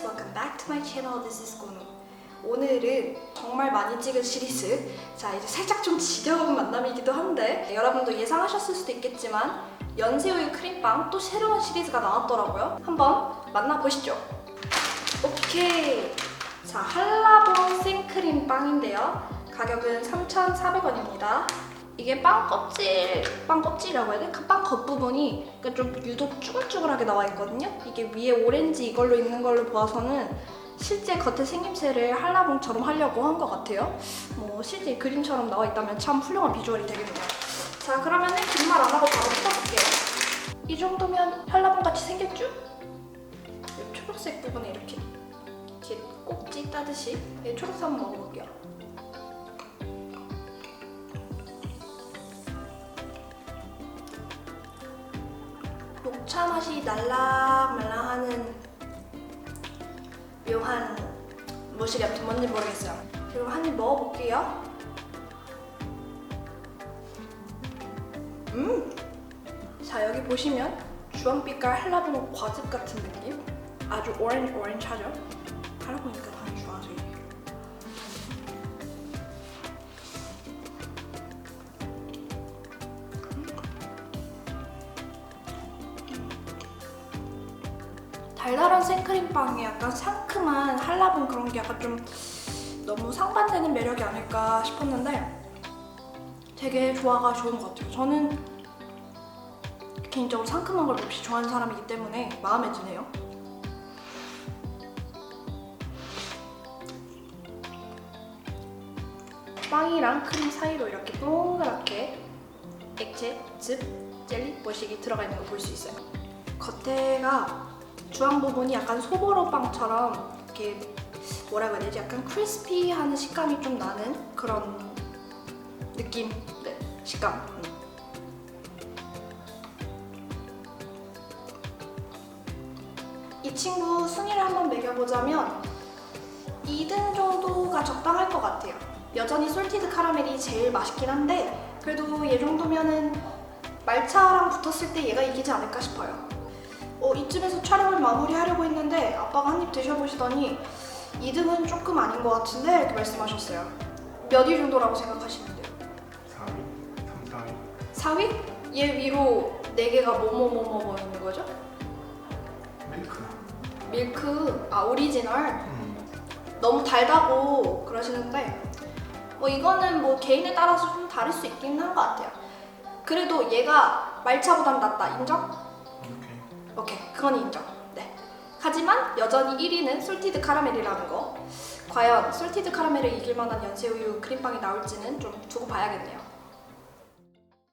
welcome back to my channel. This is 고노. 오늘은 정말 많이 찍은 시리즈. 자, 이제 살짝 좀 지겨운 만남이기도 한데 여러분도 예상하셨을 수도 있겠지만 연새우유 크림빵 또 새로운 시리즈가 나왔더라고요. 한번 만나보시죠. 오케이. 자, 한라봉 생크림 빵인데요. 가격은 3,400원입니다. 이게 빵 껍질, 빵 껍질이라고 해야 돼? 그 빵 겉부분이 그러니까 좀 유독 쭈글쭈글하게 나와 있거든요. 이게 위에 오렌지 이걸로 있는 걸로 보아서는 실제 겉에 생김새를 한라봉처럼 하려고 한 것 같아요. 뭐 실제 그림처럼 나와 있다면 참 훌륭한 비주얼이 되겠네요. 자, 그러면은 긴 말 안 하고 바로 뜯어볼게요. 이 정도면 한라봉 같이 생겼죠? 이 초록색 부분에 이렇게 이렇게 꼭지 따듯이 이 초록색 한번 먹어볼게요. 녹차 맛이 날랑말랑하는 묘한 무엇이 아무튼 뭔지 모르겠어요. 그리고 한입 먹어볼게요. 음! 자 여기 보시면 주황빛깔 한라봉 과즙 같은 느낌? 아주 오렌지 오렌지하죠? 할아보니까 달달한 생크림빵에 약간 상큼한 한라봉 그런 게 약간 좀 너무 상반되는 매력이 아닐까 싶었는데 되게 조화가 좋은 것 같아요. 저는 개인적으로 상큼한 걸 몹시 좋아하는 사람이기 때문에 마음에 드네요. 빵이랑 크림 사이로 이렇게 동그랗게 액체, 즙, 젤리 뭐식이 들어가 있는 거볼수 있어요. 겉에가 주황 부분이 약간 소보로 빵처럼 이렇게 뭐라고 해야 되지? 약간 크리스피한 식감이 좀 나는 그런 느낌, 네, 식감. 음. 이 친구 순위를 한번 매겨보자면 2등 정도가 적당할 것 같아요. 여전히 솔티드 카라멜이 제일 맛있긴 한데 그래도 얘 정도면은 말차랑 붙었을 때 얘가 이기지 않을까 싶어요. 어, 이쯤에서 촬영을 마무리하려고 했는데 아빠가 한 입 드셔보시더니 2등은 조금 아닌 것 같은데 이렇게 말씀하셨어요. 몇 위 정도라고 생각하시면 돼요? 4위, 3, 4위 4위? 얘 위로 4개가 뭐뭐뭐뭐 있는 거죠? 밀크 밀크, 아 오리지널 음. 너무 달다고 그러시는데 뭐 이거는 뭐 개인에 따라서 좀 다를 수 있긴 한 것 같아요. 그래도 얘가 말차보단 낫다 인정? 오케이 그건 인정. 네. 하지만 여전히 1위는 솔티드 카라멜이라는 거. 과연 솔티드 카라멜을 이길 만한 연새우유 크림빵이 나올지는 좀 두고 봐야겠네요.